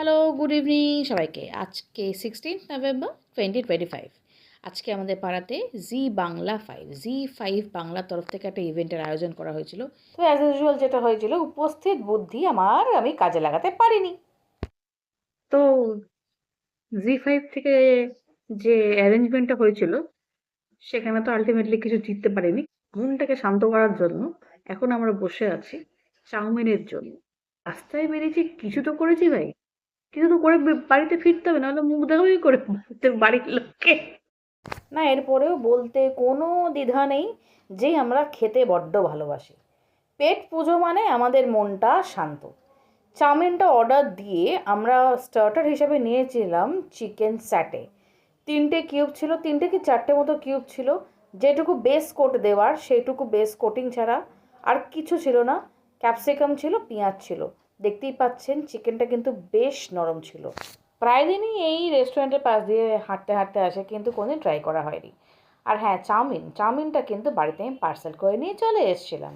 Hello good evening সবাইকে। আজকে sixteen November twenty twenty five আজকে আমাদের পাড়াতে জি বাংলা ফাইভ জি ফাইভ বাংলার তরফ থেকে একটা ইভেন্টের আয়োজন করা হয়েছিল। তো অ্যাজ ইউজুয়াল যেটা হয়েছিল, উপস্থিত বুদ্ধি আমার আমি কাজে লাগাতে পারিনি। তো জি ফাইভ থেকে যে অ্যারেঞ্জমেন্টটা হয়েছিল, সেখানে তো আলটিমেটলি কিছু জিততে পারিনি। মনটাকে শান্ত করার জন্য এখন আমরা বসে আছি চাউমিনের জন্য। রাস্তায় বেরিয়েছি, কিছু তো করেছি ভাই। কিছু তো করে বাড়িতে ফিরতে হবে, নাহলে মুখ দেখাবই করে বাড়ির লোককে। না, এরপরেও বলতে কোনো দ্বিধা নেই যে আমরা খেতে বড্ড ভালোবাসি। পেট পুজো মানে আমাদের মনটা শান্ত। চাউমিনটা অর্ডার দিয়ে আমরা স্টার্টার হিসেবে নিয়েছিলাম চিকেন স্যাটে। তিনটে কিউব ছিল, তিনটে কি চারটে মতো কিউব ছিল। যেটুকু বেস কোট দেওয়ার, সেইটুকু বেস কোটিং ছাড়া আর কিছু ছিল না। ক্যাপসিকাম ছিল, পেঁয়াজ ছিল। দেখতেই পাচ্ছেন চিকেনটা কিন্তু বেশ নরম ছিল। প্রায় দিনই এই রেস্টুরেন্টের পাশ দিয়ে হাঁটতে হাঁটতে আসে, কিন্তু কোনোদিন ট্রাই করা হয়নি। আর হ্যাঁ চাউমিন, চাউমিনটা কিন্তু বাড়িতে আমি পার্সেল করে নিয়ে চলে এসেছিলাম।